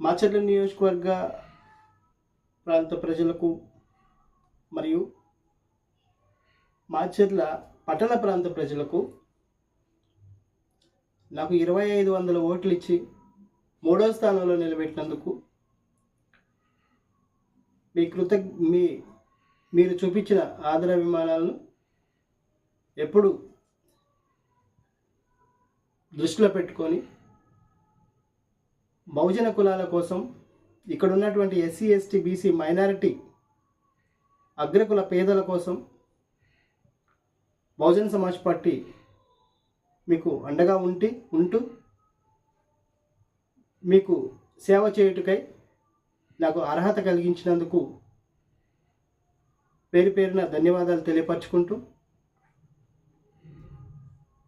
మాచర్ల నియోజకవర్గ ప్రాంత ప్రజలకు మరియు మాచర్ల పట్టణ ప్రాంత ప్రజలకు నాకు ఇరవై ఐదు వందల ఓట్లు ఇచ్చి మూడో స్థానంలో నిలబెట్టినందుకు మీ కృత మీ మీరు చూపించిన ఆదరాభిమానాలను ఎప్పుడు దృష్టిలో పెట్టుకొని బహుజన కులాల కోసం ఇక్కడ ఉన్నటువంటి ఎస్సీ ఎస్టీ బీసీ మైనారిటీ అగ్రకుల పేదల కోసం బహుజన సమాజ్ పార్టీ మీకు అండగా ఉండి ఉంటూ మీకు సేవ చేయుటకై నాకు అర్హత కలిగించినందుకు పేరు పేరున ధన్యవాదాలు తెలియపరచుకుంటూ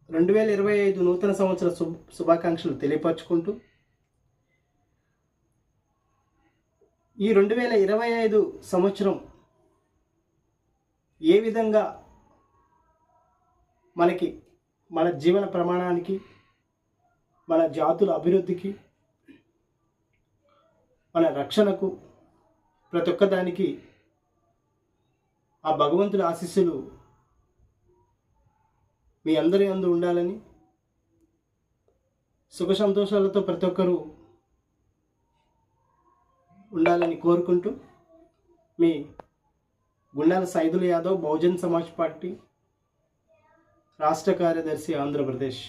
రెండు వేల ఇరవై ఐదు నూతన సంవత్సర శుభ శుభాకాంక్షలు తెలియపరచుకుంటూ ఈ రెండు వేల ఇరవై ఐదు సంవత్సరం ఏ విధంగా మనకి మన జీవన ప్రమాణానికి మన జాతుల అభివృద్ధికి మన రక్షణకు ప్రతి ఒక్కదానికి ఆ భగవంతుడి ఆశీస్సులు మీ అందరి అందు ఉండాలని సుఖ సంతోషాలతో ప్రతి ఒక్కరూ ఉండాలని కోరుకుంటూ మీ గుండాల సైదుల యాదవ్ బహుజన్ సమాజ్ పార్టీ రాష్ట్ర కార్యదర్శి ఆంధ్రప్రదేశ్.